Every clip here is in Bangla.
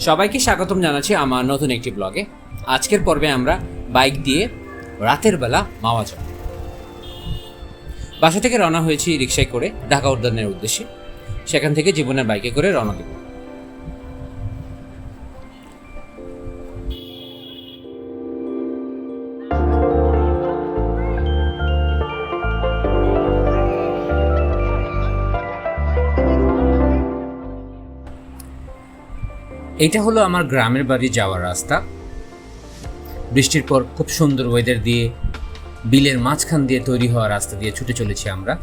সবাইকে স্বাগতম জানাচ্ছি আমার নতুন একটি ব্লগে। আজকের পর্বে আমরা বাইক দিয়ে রাতের বেলা মাওয়া যাব। বাসা থেকে রওনা হয়েছি রিক্সায় করে ঢাকা উদ্যানের উদ্দেশ্যে। সেখান থেকে জীবনের বাইকে করে রওনা দেব। এটা হলো আমার গ্রামের বাড়ি যাওয়ার রাস্তা। বৃষ্টির পর খুব সুন্দর ওয়েদার দিয়ে, বিলের মাঝখান দিয়ে তৈরি হওয়া রাস্তা দিয়ে ছুটে চলেছি আমরা।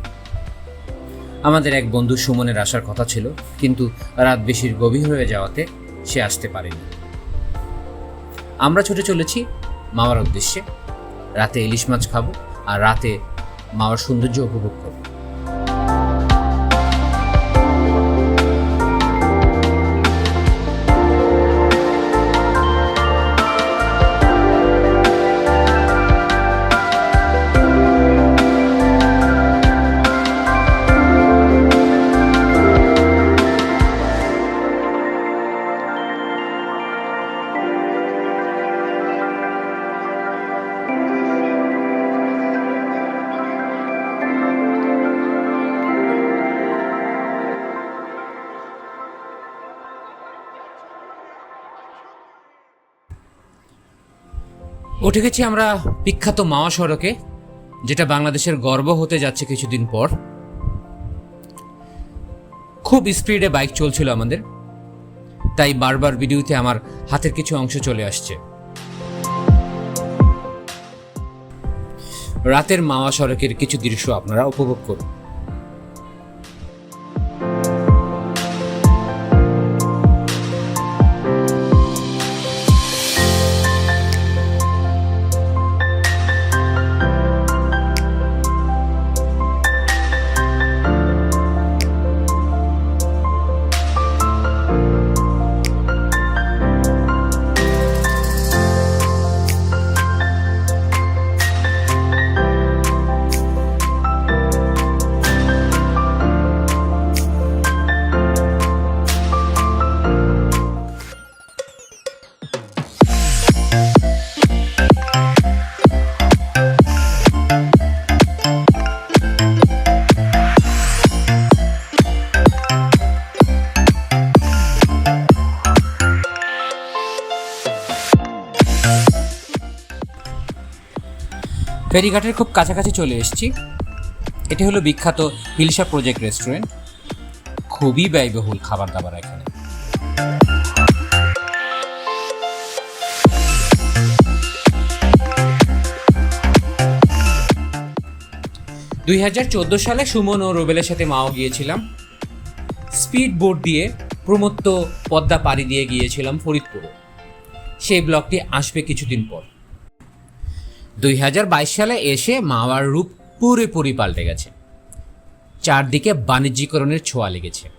আমাদের এক বন্ধু সুমনের আসার কথা ছিল, কিন্তু রাত বেশির গভীর হয়ে যাওয়াতে সে আসতে পারেনি। আমরা ছুটে চলেছি মাওয়ার উদ্দেশ্যে। রাতে ইলিশ মাছ খাব আর রাতে মাওয়ার সৌন্দর্য উপভোগ করব। উঠে গেছি আমরা বিখ্যাত মাওয়া সড়কে, যেটা বাংলাদেশের গর্ব হতে যাচ্ছে কিছুদিন পর। খুব স্পিডে বাইক চলছিল আমাদের, তাই বারবার ভিডিওতে আমার হাতের কিছু অংশ চলে আসছে। রাতের মাওয়া সড়কের কিছু দৃশ্য আপনারা উপভোগ করুন। ফেরিঘাটের খুব কাছাকাছি চলে এসেছি। এটি হলো বিখ্যাত হিলসা প্রজেক্ট রেস্টুরেন্ট। খুবই ব্যয়বহুল খাবার দাবার এখানে। দুই হাজার চোদ্দ সালে সুমন ও রোবেলের সাথে মাও গিয়েছিলাম। স্পিড বোট দিয়ে প্রমত্ত পদ্মা পাড়ি দিয়ে গিয়েছিলাম ফরিদপুরে। সেই ব্লগটি আসবে কিছুদিন পর। দুই হাজার বাইশ সালে এসে মাওয়ার রূপ পুরোপুরি পাল্টে গেছে। চারদিকে বাণিজ্যিকরণের ছোঁয়া লেগেছে।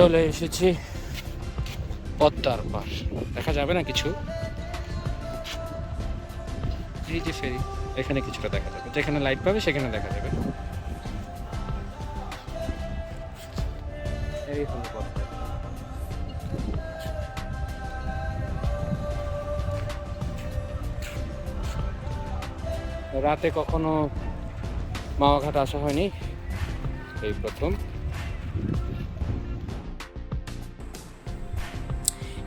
চলে এসেছি পদ্মার পার দেখা যাবে না কিছু? এই যে ফেরি, এখানে কিছুটা দেখা যাবে। যেখানে লাইট পাবে, সেখানে দেখা যাবে। রাতে কখনো মাওয়াঘাট আসা হয়নি? এই প্রথম।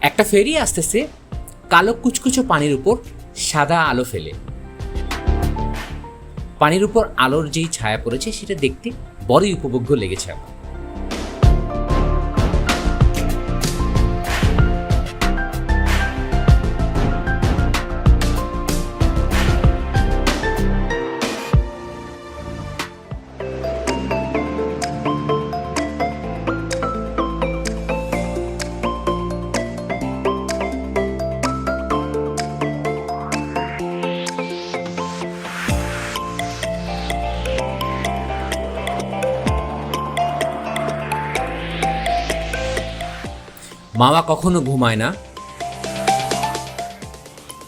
একটা ফেরি আসতেছে, কালো কুচকুচো পানির উপর সাদা আলো ফেলে। পানির উপর আলোর যেই ছায়া পড়েছে, সেটা দেখতে বড়ই উপভোগ্য লেগেছে আমার। মাওয়া কখনো ঘুমায় না।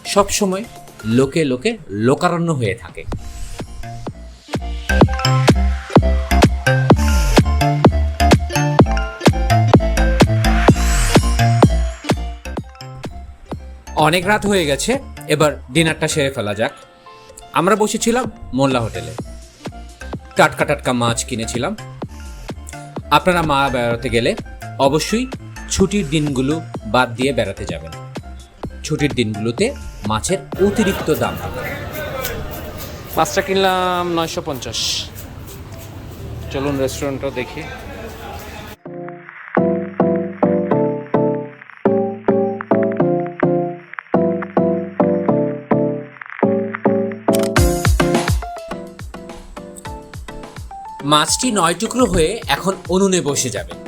সব সময় লোকে লোকে লোকারণ্য হয়ে থাকে। অনেক রাত হয়ে গেছে, এবার ডিনারটা সেরে ফেলা যাক। আমরা বসেছিলাম মোল্লা হোটেলে। টাটকা টাটকা মাছ কিনেছিলাম। আপনারা মা বেড়াতে গেলে অবশ্যই ছুটির দিনগুলো বাদ দিয়ে বেড়াতে যাবেন। ছুটির দিনগুলোতে মাছের অতিরিক্ত দাম হবে। মাছটা কিনলাম নয়শো পঞ্চাশ। চলুন রেস্টুরেন্টটা দেখি। মাছটি নয় টুকরো হয়ে এখন উনুনে বসে যাবে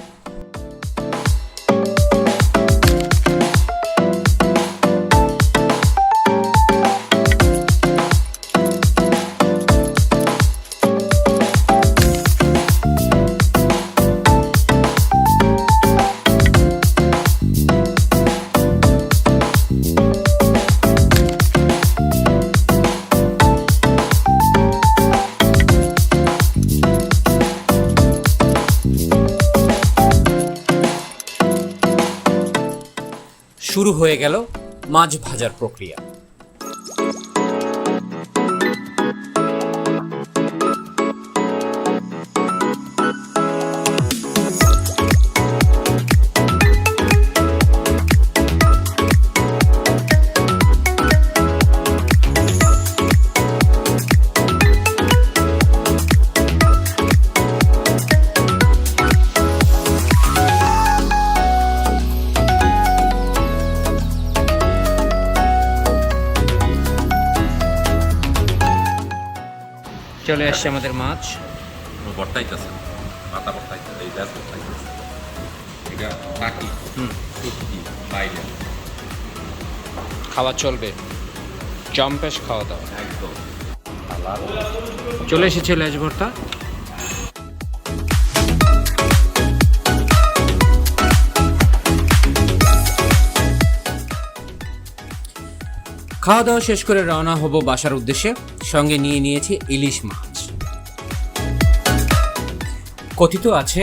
শুরু হয়ে গেল মাছ ভাজার প্রক্রিয়া। চলে আসছে আমাদের মাছ। বর্তাইতেছে মাথা বর্তাইতেছে এই গ্যাস বর্তাইতেছে এটা বাকি হুম। বাইরে। খাওয়া চলবে। জম্পেশ খাওয়া দাওয়া। একদম। চলে এসেছে লেজ ভর্তা। খাওয়া দাওয়া শেষ করে রওনা হব বাসার উদ্দেশ্যে। সঙ্গে নিয়ে নিয়েছি ইলিশ মাছ। কথিত আছে,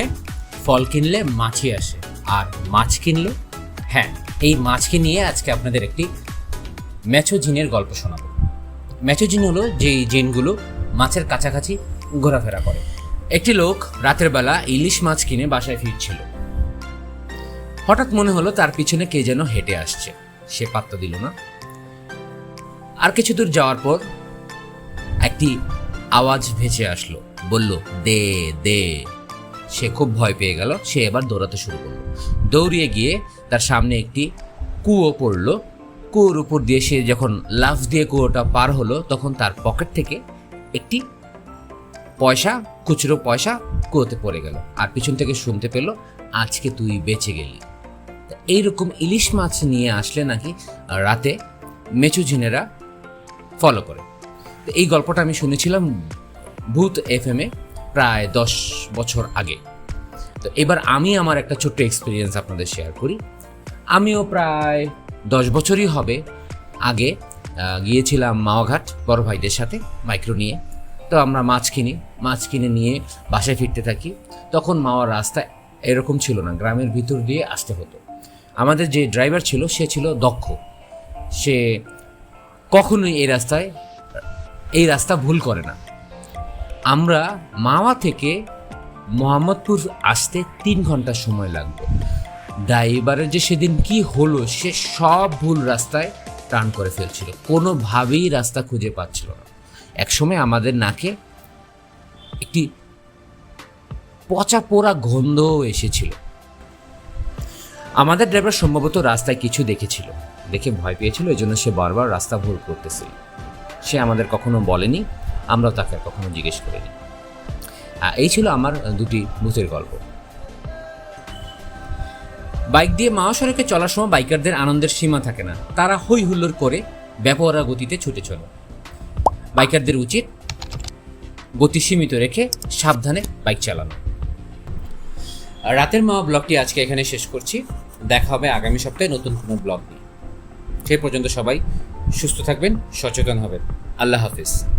ফল কিনলে মাছই আসে, আর মাছ কিনলে হ্যাঁ এই মাছকে নিয়ে আজকে আপনাদের একটি ম্যাচো জিনের গল্প শোনাবো। ম্যাচো জিন হলো যেই জিনগুলো মাছের কাছাকাছি ঘোরাফেরা করে। একটি লোক রাতের বেলা ইলিশ মাছ কিনে বাসায় ফিরছিল। হঠাৎ মনে হলো তার পিছনে কে যেন হেঁটে আসছে। সে পাত্তা দিল না। আর কিছু দূর যাওয়ার পর একটি আওয়াজ ভেসে আসলো। বলল, দে দে। সে খুব ভয় পেয়ে গেল। সে এবার দৌড়াতে শুরু করল। দৌড়িয়ে গিয়ে তার সামনে একটি কুয়ো পড়ল। কুয়োর উপর দিয়ে সে যখন লাফ দিয়ে কুয়োটা পার হলো, তখন তার পকেট থেকে একটি পয়সা, খুচরো পয়সা কুয়োতে পড়ে গেল। আর পিছন থেকে শুনতে পেল, আজকে তুই বেঁচে গেলি। এইরকম ইলিশ মাছ নিয়ে আসলে নাকি রাতে মেচুজিনেরা ফলো করে। তো এই গল্পটা আমি শুনেছিলাম ভূত এফ এ প্রায় দশ বছর আগে। তো এবার আমি আমার একটা ছোট্ট এক্সপিরিয়েন্স আপনাদের শেয়ার করি। আমিও প্রায় দশ বছরই হবে আগে গিয়েছিলাম মাওয়াঘাট বড় ভাইদের সাথে মাইক্রো নিয়ে। তো আমরা মাছ কিনি, মাছ কিনে নিয়ে বাসায় ফিরতে থাকি। তখন মাওয়ার রাস্তা এরকম ছিল না, গ্রামের ভিতর দিয়ে আসতে হতো। আমাদের যে ড্রাইভার ছিল, সে ছিল দক্ষ। সে কখনোই এই রাস্তায়, এই রাস্তা ভুল করে না। আমরা মাওয়া থেকে মোহাম্মদপুর আসতে তিন ঘণ্টা সময় লাগবে। ড্রাইভারের যে সেদিন কি হলো, সে সব ভুল রাস্তায় টার্ন করে ফেলছিল। কোনোভাবেই রাস্তা খুঁজে পাচ্ছিল না। একসময় আমাদের নাকে একটি পচা পোড়া গন্ধও এসেছিল। আমাদের ড্রাইভার সম্ভবত রাস্তায় কিছু দেখেছিল। দেখে ভয় পেয়েছিল, এই জন্য সে বারবার রাস্তা ভুল করতেছিল। সে আমাদের কখনো বলেনি, আমরাও তাকে কখনো জিজ্ঞেস করিনি। এই ছিল আমার দুটি ভূতের গল্প। বাইক দিয়ে মহাসড়কে চলার সময় বাইকারদের আনন্দের সীমা থাকে না। তারা হই হুল্লোড় করে ব্যাপরা গতিতে ছুটে চলে। বাইকারদের উচিত গতি সীমিত রেখে সাবধানে বাইক চালানো। রাতের মাওয়া ব্লগটি আজকে এখানে শেষ করছি। দেখা হবে আগামী সপ্তাহে নতুন কোনো ব্লগ সেই পর্যন্ত সবাই সুস্থ থাকবেন সচেতন হবেন। আল্লাহ হাফিজ।